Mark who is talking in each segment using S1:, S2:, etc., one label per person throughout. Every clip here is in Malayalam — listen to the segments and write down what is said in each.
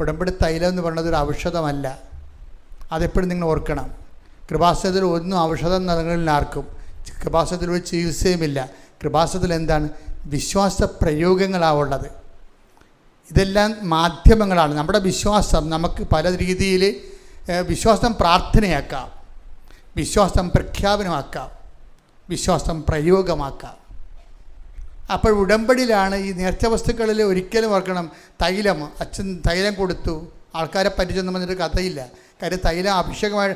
S1: ഉടമ്പടി തൈലം എന്ന് പറയുന്നത് ഒരു ഔഷധമല്ല. അതെപ്പോഴും നിങ്ങൾ ഓർക്കണം. കൃപാസനത്തിൽ ഒന്നും ഔഷധം നൽകുന്നില്ല ആർക്കും കൃപാസനത്തിൽ ഒരു ചികിത്സയുമില്ല കൃപാസനത്തിൽ എന്താണ്? വിശ്വാസ പ്രയോഗങ്ങളാണ് ഉള്ളത്. ഇതെല്ലാം മാധ്യമങ്ങളാണ്. നമ്മുടെ വിശ്വാസം നമുക്ക് പല രീതിയിൽ വിശ്വാസം പ്രാർത്ഥനയാക്കാം. വിശ്വാസം പ്രഖ്യാപനമാക്കാം. വിശ്വാസം പ്രയോഗമാക്കാം. അപ്പോൾ ഉടമ്പടിയിലാണ് ഈ നേർച്ച വസ്തുക്കളിൽ ഒരിക്കലും ഓർക്കണം തൈലം അച്ഛൻ തൈലം കൊടുത്തു ആൾക്കാരെ പറ്റിച്ചെന്ന് പറഞ്ഞിട്ട് കഥയില്ല. കാര്യം തൈലം അഭിഷേകമായി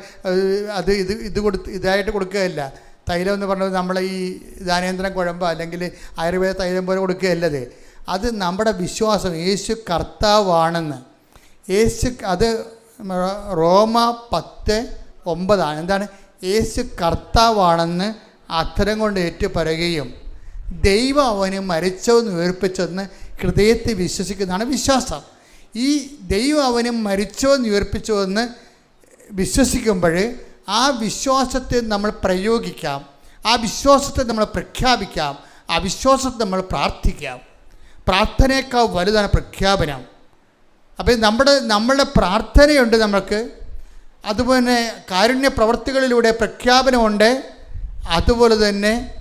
S1: അത് ഇത് ഇത് കൊടുത്ത് ഇതായിട്ട് കൊടുക്കുകയല്ല. തൈലം എന്ന് പറഞ്ഞത് നമ്മളെ ഈ ദാനേന്ദ്രം കുഴമ്പ് അല്ലെങ്കിൽ ആയുർവേദ തൈലം പോലെ കൊടുക്കുകയല്ലത് അത്. നമ്മുടെ വിശ്വാസം യേശു കർത്താവാണെന്ന്. യേശു അത് റോമ പത്ത് ഒമ്പതാണ്. എന്താണ്? യേശു കർത്താവാണെന്ന് അത്തരം കൊണ്ട് ഏറ്റുപറയുകയും ദൈവം അവന് മരിച്ചവെന്ന് ഉയർപ്പിച്ചെന്ന് ഹൃദയത്തെ വിശ്വസിക്കുന്നതാണ് വിശ്വാസം. ഈ ദൈവം അവന് മരിച്ചോന്ന് ഉയർപ്പിച്ചുവെന്ന് വിശ്വസിക്കുമ്പോൾ ആ വിശ്വാസത്തെ നമ്മൾ പ്രയോഗിക്കാം. ആ വിശ്വാസത്തെ നമ്മൾ പ്രഖ്യാപിക്കാം. ആ വിശ്വാസത്തെ നമ്മൾ പ്രാർത്ഥിക്കാം. പ്രാർത്ഥനയേക്കാൾ വലുതാണ് പ്രഖ്യാപനം. അപ്പോൾ നമ്മുടെ നമ്മളുടെ പ്രാർത്ഥനയുണ്ട് നമുക്ക് അതുപോലെ കാരുണ്യ പ്രവർത്തികളിലൂടെ പ്രഖ്യാപനമുണ്ട്. അതുപോലെ തന്നെ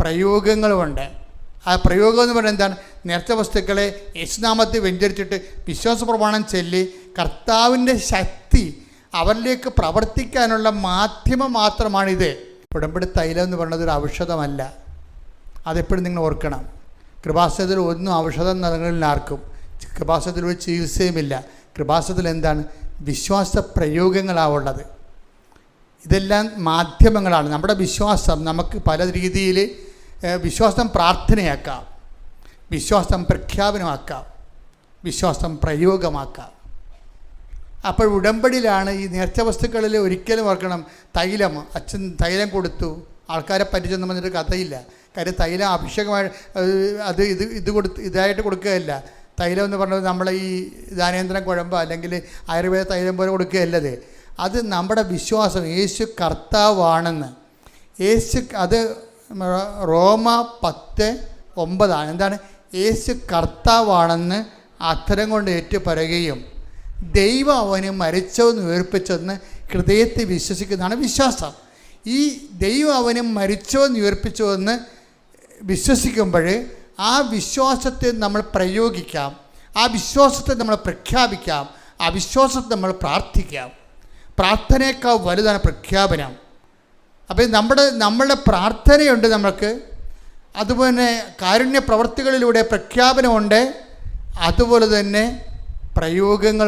S1: പ്രയോഗങ്ങളുമുണ്ട് ആ പ്രയോഗം എന്ന് പറയുന്നത് എന്താണ്? നേർച്ച വസ്തുക്കളെ യേശുനാമത്തിൽ വെഞ്ചരിച്ചിട്ട് വിശ്വാസ പ്രമാണം ചൊല്ലി കർത്താവിന്റെ ശക്തി അവരിലേക്ക് പ്രവർത്തിക്കാനുള്ള മാധ്യമം മാത്രമാണിത്. ഉടമ്പടി തൈലം എന്ന് പറയുന്നത് ഒരു ഔഷധമല്ല. അതെപ്പോഴും നിങ്ങൾ ഓർക്കണം. കൃപാസനത്തിൽ ഒന്നും ഔഷധം നൽകുന്നില്ല ആർക്കും കൃപാസനത്തിൽ ഒരു ചികിത്സയുമില്ല കൃപാസനത്തിൽ എന്താണ്? വിശ്വാസ പ്രയോഗങ്ങളാണ് ഉള്ളത്. ഇതെല്ലാം മാധ്യമങ്ങളാണ്. നമ്മുടെ വിശ്വാസം നമുക്ക് പല രീതിയിൽ വിശ്വാസം പ്രാർത്ഥനയാക്കാം. വിശ്വാസം പ്രഖ്യാപനമാക്കാം. വിശ്വാസം പ്രയോഗമാക്കാം. അപ്പോൾ ഉടമ്പടിയിലാണ് ഈ നേർച്ച വസ്തുക്കളിൽ ഒരിക്കലും ഓർക്കണം തൈലം അച്ഛൻ തൈലം കൊടുത്തു. ആൾക്കാരെ പറ്റിച്ചെന്ന് പറഞ്ഞിട്ട് കഥയില്ല. കാര്യം തൈലം അഭിഷേകമായി അത് ഇത് ഇത് കൊടുത്ത് ഇതായിട്ട് കൊടുക്കുകയല്ല. തൈലം എന്ന് പറഞ്ഞത് നമ്മളെ ഈ ദാനേന്ദ്രം കുഴമ്പ് അല്ലെങ്കിൽ ആയുർവേദ തൈലം പോലെ കൊടുക്കുകയല്ലത്. അത് നമ്മുടെ വിശ്വാസം യേശു കർത്താവാണെന്ന്. യേശു അത് റോമ പത്ത് ഒമ്പതാണ്. എന്താണ്? യേശു കർത്താവാണെന്ന് അത്തരം കൊണ്ട് ഏറ്റുപറയുകയും ദൈവം അവന് മരിച്ചവെന്ന് ഉയർപ്പിച്ചെന്ന് ഹൃദയത്തെ വിശ്വസിക്കുന്നതാണ് വിശ്വാസം. ഈ ദൈവം അവന് മരിച്ചവെന്ന് ഉയർപ്പിച്ചുവെന്ന് വിശ്വസിക്കുമ്പോൾ ആ വിശ്വാസത്തെ നമ്മൾ പ്രയോഗിക്കാം. ആ വിശ്വാസത്തെ നമ്മൾ പ്രഖ്യാപിക്കാം. ആ വിശ്വാസത്തെ നമ്മൾ പ്രാർത്ഥിക്കാം. പ്രാർത്ഥനയേക്കാൾ വലുതാണ് പ്രഖ്യാപനം. അപ്പോൾ നമ്മുടെ നമ്മളുടെ പ്രാർത്ഥനയുണ്ട് നമുക്ക് അതുപോലെ കാരുണ്യ പ്രവർത്തികളിലൂടെ പ്രഖ്യാപനമുണ്ട്. അതുപോലെ തന്നെ പ്രയോഗങ്ങൾ